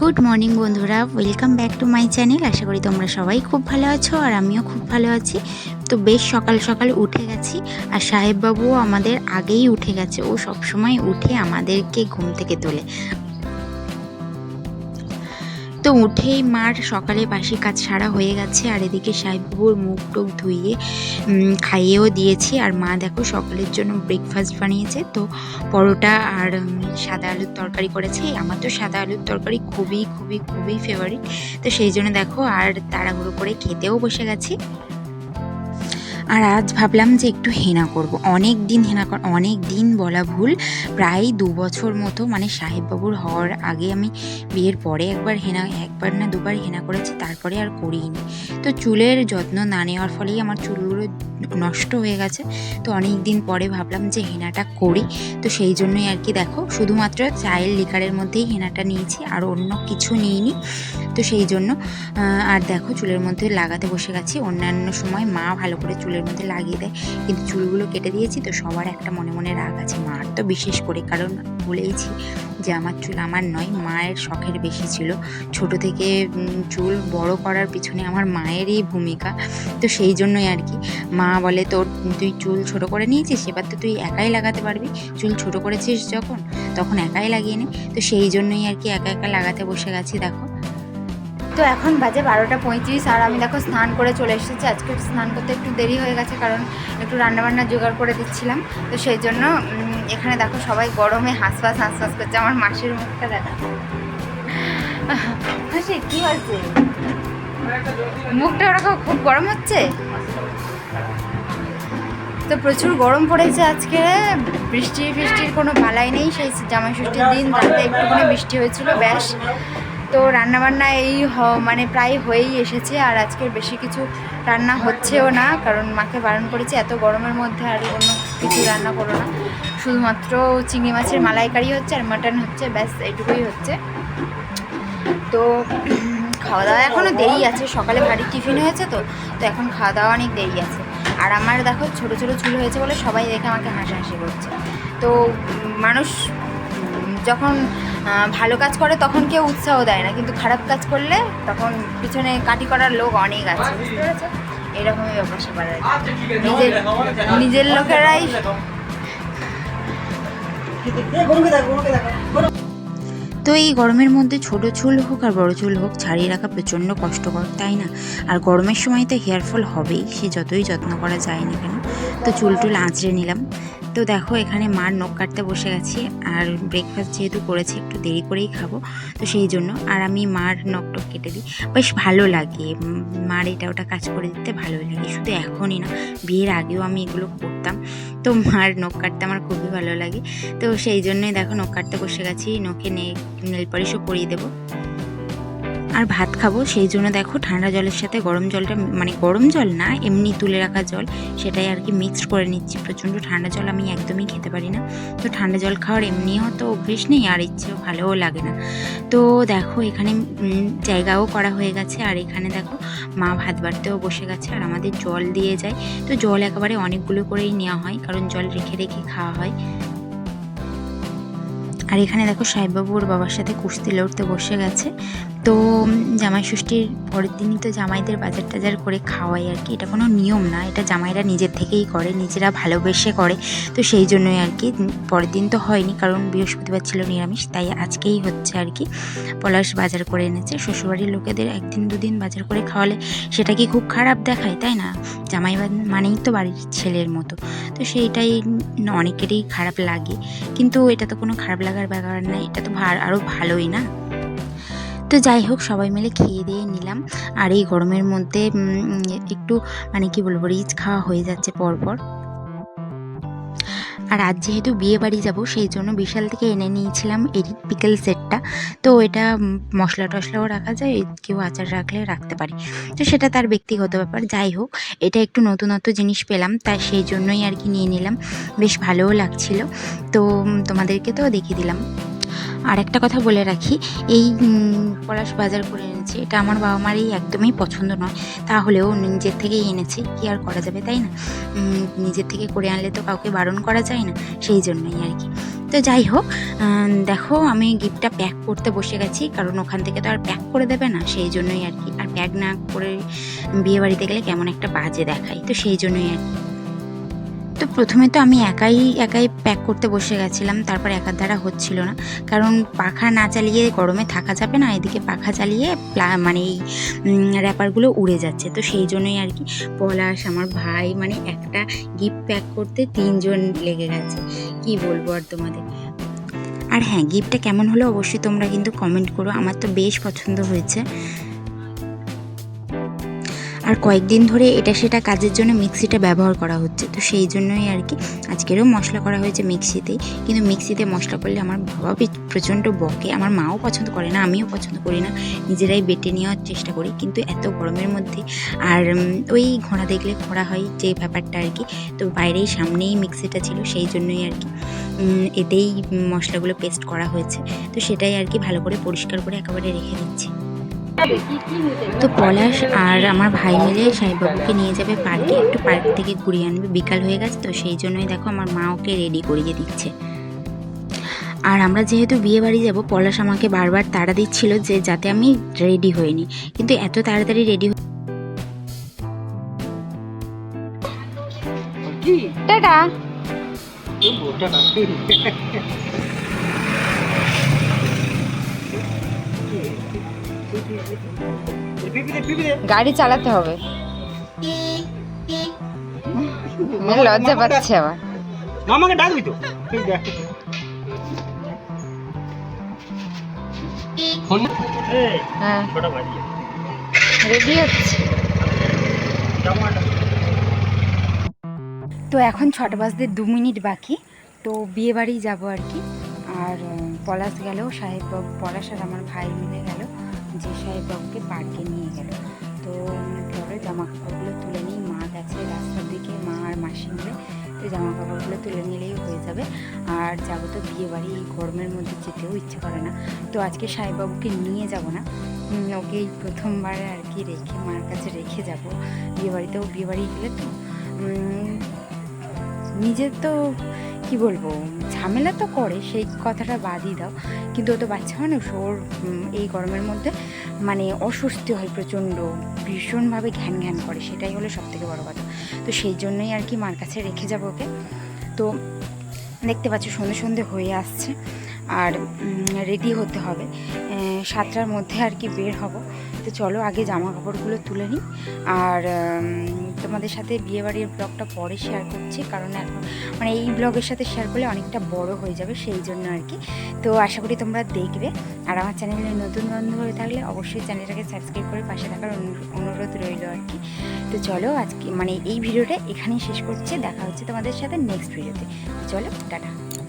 Good morning বন্ধুরা। Welcome back to my channel আশা করি তোমরা সবাই খুব ভালো আছো আর আমিও খুব ভালো আছি। তো বেশ সকাল সকাল উঠে গেছি আর সাহেববাবুও আমাদের আগেই উঠে গেছে। ও সবসময় উঠে আমাদেরকে ঘুম থেকে তোলে। তো উঠেই মার সকালে বাসি কাজ সারা হয়ে গেছে, আর এদিকে সাহেববাবুর মুখ টুক ধুইয়ে খাইয়েও দিয়েছি। আর মা দেখো সকালের জন্য ব্রেকফাস্ট বানিয়েছে। তো পরোটা আর সাদা আলুর তরকারি করেছে। আমার তো সাদা আলুর তরকারি খুবই খুবই খুবই ফেভারিট তো সেই জন্য দেখো আর তাড়াহুড়ো করে খেতেও বসে গেছি। আর আজ ভাবলাম যে একটু হেনা করব। অনেক দিন হেনা কর অনেক দিন বলা ভুল। প্রায় দু বছর মতো মানে সাহেববাবুর হওয়ার আগে আমি বিয়ের পরে একবার হেনা, একবার না দুবার হেনা করেছি, তারপরে আর করিনি। তো চুলের যত্ন না নেওয়ার ফলেই আমার চুলগুলো নষ্ট হয়ে গেছে। তো অনেক দিন পরে ভাবলাম যে হেনাটা করি। তো সেই জন্যই আর কি দেখো, শুধুমাত্র চায়ের লিকারের মধ্যেই হেনাটা নিয়েছি, আর অন্য কিছু নিইনি। তো সেই জন্য আর দেখো চুলের মধ্যে লাগাতে বসে গেছি। অন্যান্য সময় মা ভালো করে চুলের মধ্যে লাগিয়ে দেয়। কিন্তু চুলগুলো কেটে দিয়েছি তো সবার একটা মনে মনে রাগ আছে। মার তো বিশেষ করে, কারণ বলেইছি যে আমার চুল আমার নয়, মায়ের শখের বেশি ছিল। ছোট থেকে চুল বড় করার পিছনে আমার মায়েরই ভূমিকা। তো সেই জন্যই আর কি। মা বলে, তোর, তুই চুল ছোট করে নিয়েছিস, এবার তো তুই একাই লাগাতে পারবি। চুল ছোট করেছিস যখন, তখন একাই লাগিয়ে নে। তো সেই জন্যই আর কি একা একা লাগাতে বসে গেছি, দেখো। তো এখন বাজে বারোটা পঁয়ত্রিশ আর আমি দেখো স্নান করে চলে এসেছি। আজকে স্নান করতে একটু দেরি হয়ে গেছে কারণ একটু রান্নাবান্না জোগাড় করে দিচ্ছিলাম। তো সেই জন্য এখানে দেখো সবাই গরমে হাঁসফাঁস হাঁসফাঁস করছে। আমার মাসির মুখটা দেখা। হাসি, কি হয়েছে? মুখটা ওরকম খুব গরম হচ্ছে? তো প্রচুর গরম পড়েছে আজকে। বৃষ্টি ফৃষ্টির কোনো বালাই নেই। সেই জামাই ষষ্ঠীর দিন রাতে একটুখানি বৃষ্টি হয়েছিল, ব্যাস। তো রান্নাবান্না এই মানে প্রায় হয়েই এসেছে আর আজকের বেশি কিছু রান্না হচ্ছেও না, কারণ মাকে বারণ করেছি এত গরমের মধ্যে আর অন্য কিছু রান্না করো না। শুধুমাত্র চিংড়ি মাছের মালাইকারি হচ্ছে আর মাটন হচ্ছে, ব্যাস এইটুকুই হচ্ছে। তো খাওয়া দাওয়া এখনও দেরি আছে, সকালে ভারী টিফিন হয়েছে তো তো এখন খাওয়া দাওয়া অনেক দেরি আছে। আর আমার দেখো ছোটো ছোটো চুল হয়েছে বলে সবাই দেখে আমাকে হাসাহাসি করছে। তো মানুষ যখন ভালো কাজ করে তখন কেউ উৎসাহ দেয় না, কিন্তু খারাপ কাজ করলে তখন পিছনে কাটি করার লোক অনেক আছে, বুঝতে পেরেছ? এরকমই ব্যাপার আর নিজের নিজের লোকেরাই তো এই গরমের মধ্যে ছোট চুল হোক আর বড় চুল হোক ছাড়িয়ে রাখা প্রচণ্ড কষ্টকর, তাই না? আর গরমের সময় তো হেয়ার ফল হবেই, সে যতই যত্ন করা যায় না কেন। তো চুল টুল আঁচড়ে নিলাম। তো দেখো, এখানে মার নখ কাটতে বসে গেছি আর ব্রেকফাস্ট যেহেতু করেছি, একটু দেরি করেই খাব। তো সেই জন্য আর আমি মার নখ টক কেটে দিই। বেশ ভালো লাগে। মার এটা ওটা কাজ করে দিতে ভালো লাগে। শুধু এখনই না, বিয়ের আগেও আমি এগুলো করতাম। তো মার নখ কাটতে আমার খুবই ভালো লাগে। তো সেই জন্যই দেখো, নখ কাটতে বসে গেছি। নখে নেল পলিশও পরিয়ে দেবো। আর ভাত খাব, সেই জন্য দেখো ঠান্ডা জলের সাথে গরম জলটা মানে গরম জল না, এমনি তুলে রাখা জল, সেটাই আর কি মিক্সড করে নিচ্ছি। প্রচণ্ড ঠান্ডা জল আমি একদমই খেতে পারি না। তো ঠান্ডা জল খাওয়ার এমনিও তো অভ্যেস নেই, আর ইচ্ছেও ভালোও লাগে না। তো দেখো এখানে জায়গাও করা হয়ে গেছে, আর এখানে দেখো মা ভাত বাড়তেও বসে গেছে, আর আমাদের জল দিয়ে যায়। তো জল একেবারে অনেকগুলো করেই নেওয়া হয়, কারণ জল রেখে রেখে খাওয়া হয়। আর এখানে দেখো সাহেববাবু ওর বাবার সাথে কুস্তি লড়তে বসে গেছে। তো জামাই ষষ্ঠীর পরের দিনই তো জামাইদের বাজার টাজার করে খাওয়াই আর কি। এটা কোনো নিয়ম না, এটা জামাইরা নিজের থেকেই করে, নিজেরা ভালোবেসে করে। তো সেই জন্যই আর কি পরের দিন তো হয়নি কারণ বৃহস্পতিবার ছিল নিরামিষ, তাই আজকেই হচ্ছে আর কি পলাশ বাজার করে এনেছে। শ্বশুরবাড়ির লোকেদের একদিন দুদিন বাজার করে খাওয়ালে সেটা কি খুব খারাপ দেখায়, তাই না? জামাই মানেই তো বাড়ির ছেলের মতো। তো সেইটাই অনেকেরই খারাপ লাগে। কিন্তু এটা তো কোনো খারাপ লাগার ব্যাপার না, এটা তো আরও ভালোই না? তো যাই হোক, সবাই মিলে খেয়ে দিয়ে নিলাম। আর এই গরমের মধ্যে একটু মানে কি বলব, রিচ খাওয়া হয়ে যাচ্ছে পরপর। আর আজ যেহেতু বিয়ে বাড়ি যাব, সেই জন্য বিশাল থেকে এনে নিয়েছিলাম এই পিকেল সেটটা। তো এটা মশলা টশলাও রাখা যায়, কেউ আচার রাখলে রাখতে পারি। তো সেটা তার ব্যক্তিগত ব্যাপার। যাই হোক, এটা একটু নতুনত্ব জিনিস পেলাম, তাই সেই জন্যই আর কি নিয়ে নিলাম। বেশ ভালোও লাগছিল। তো তোমাদেরকে তো দেখিয়ে দিলাম। আর একটা কথা বলে রাখি, এই পলাশ বাজার করে এনেছি, এটা আমার বাবা মারই একদমই পছন্দ নয়। তাহলেও নিজের থেকেই এনেছি, কি আর করা যাবে তাই না? নিজের থেকে করে আনলে তো কাউকে বারণ করা যায় না, সেই জন্যই আর কি। তো যাই হোক দেখো আমি গিফটটা প্যাক করতে বসে গেছি, কারণ ওখান থেকে তো আর প্যাক করে দেবে না, সেই জন্যই আর কি। আর প্যাক না করে বিয়ে বাড়িতে গেলে কেমন একটা বাজে দেখায়, তো সেই জন্যই আর কি। তো প্রথমে তো আমি একাই একাই প্যাক করতে বসে গেছিলাম, তারপর একার দ্বারা হচ্ছিল না। কারণ পাখা না চালিয়ে গরমে থাকা যাবে না, এদিকে পাখা চালিয়ে মানে এই র্যাপারগুলো উড়ে যাচ্ছে। তো সেই জন্যই আর কি পলাশ, আমার ভাই মানে একটা গিফট প্যাক করতে তিনজন লেগে গেছে। কি বলব আর তোমাদের? আর হ্যাঁ গিফটটা কেমন হলো অবশ্যই তোমরা কিন্তু কমেন্ট করো। আমার তো বেশ পছন্দ হয়েছে। আর কয়েকদিন ধরে এটা সেটা কাজের জন্য মিক্সিটা ব্যবহার করা হচ্ছে। তো সেই জন্যই আর কি আজকেরও মশলা করা হয়েছে মিক্সিতেই কিন্তু মিক্সিতে মশলা করলে আমার বাবা প্রচণ্ড বকে। আমার মাও পছন্দ করে না, আমিও পছন্দ করি না। নিজেরাই বেটে নেওয়ার চেষ্টা করি। কিন্তু এত গরমের মধ্যে আর ওই ঘোড়া দেখলে ঘোড়া হয় যে ব্যাপারটা আর কি। তো বাইরেই সামনেই মিক্সিটা ছিল, সেই জন্যই আর কি এতেই মশলাগুলো পেস্ট করা হয়েছে। তো সেটাই আর কি ভালো করে পরিষ্কার করে একেবারে রেখে দিচ্ছি। তো পলাশ আর আমার ভাই মিলে সাইবাবুকে নিয়ে যাবে পার্কে। একটু পার্ক থেকে ঘুরিয়ে আনবে। বিকাল হয়ে গেছে তো সেই জন্যই দেখো আমার মা ওকে রেডি করিয়ে দিচ্ছে। আর আমরা যেহেতু বিয়ে বাড়ি যাব পলাশ আমাকে বারবার তাড়া দিচ্ছিল যে যাতে আমি রেডি হইনি। কিন্তু এত তাড়াতাড়ি রেডি কি? টাটা। গাড়ি চালাতে হবে। লজ্জা পাচ্ছে আবার। আমাকে ডাকবি তো ঠিক আছে হ্যাঁ। রেডি হচ্ছে। তো এখন ছটা বাজতে দু মিনিট বাকি। তো বিয়ে বাড়ি যাব আর কি। আর পলাশ গেল সাহেববাবু পলাশ আর আমার ভাই মিলে গেল। যে সাহেববাবুকে পার্কে নিয়ে গেল। তো চলো জামা কাপড়গুলো তুলে নিই। মা গেছে রাস্তার দিকে, মা আর মাসি মিলে। তো জামা কাপড়গুলো তুলে নিলেই হয়ে যাবে। আর যাব তো বিয়ে বাড়ি এই গরমের মধ্যে যেতেও ইচ্ছে করে না। তো আজকে সাহেববাবুকে নিয়ে যাব না। ওকে এই প্রথমবার আর কি রেখে, মার কাছে রেখে যাব। বিয়ে বাড়িতেও বিয়ে বাড়ি গেলে তো নিজের তো কি বলব? ঝামেলা তো করে, সেই কথাটা বাদই দাও। কিন্তু ও তো বাচ্চা মানুষ, ওর এই গরমের মধ্যে মানে অস্বস্তি হয় প্রচণ্ড, ভীষণভাবে ঘ্যান ঘ্যান করে, সেটাই হলো সব থেকে বড় কথা। তো সেই জন্যই আর কি মার কাছে রেখে যাব ওকে। তো দেখতে পাচ্ছ, সন্ধে সন্ধে হয়ে আসছে, আর রেডি হতে হবে। সাতটার মধ্যে আর কি বের হব। তো চলো, আগে জামা কাপড়গুলো তুলে নিই, আর তোমাদের সাথে বিয়েবাড়ির ব্লগটা পরে শেয়ার করছি, কারণ এখন মানে এই ব্লগের সাথে শেয়ার করলে অনেকটা বড় হয়ে যাবে, সেই জন্য আর কি। তো আশা করি তোমরা দেখবে। আর আমার চ্যানেলে নতুন বন্ধু হয়ে থাকলে অবশ্যই চ্যানেলটাকে সাবস্ক্রাইব করে পাশে থাকার অনু- অনুরোধ রইল আর কি। তো চলো আজকে মানে এই ভিডিওটা এখানেই শেষ করছি, দেখা হচ্ছে তোমাদের সাথে নেক্সট ভিডিওতে চলো, টাটা।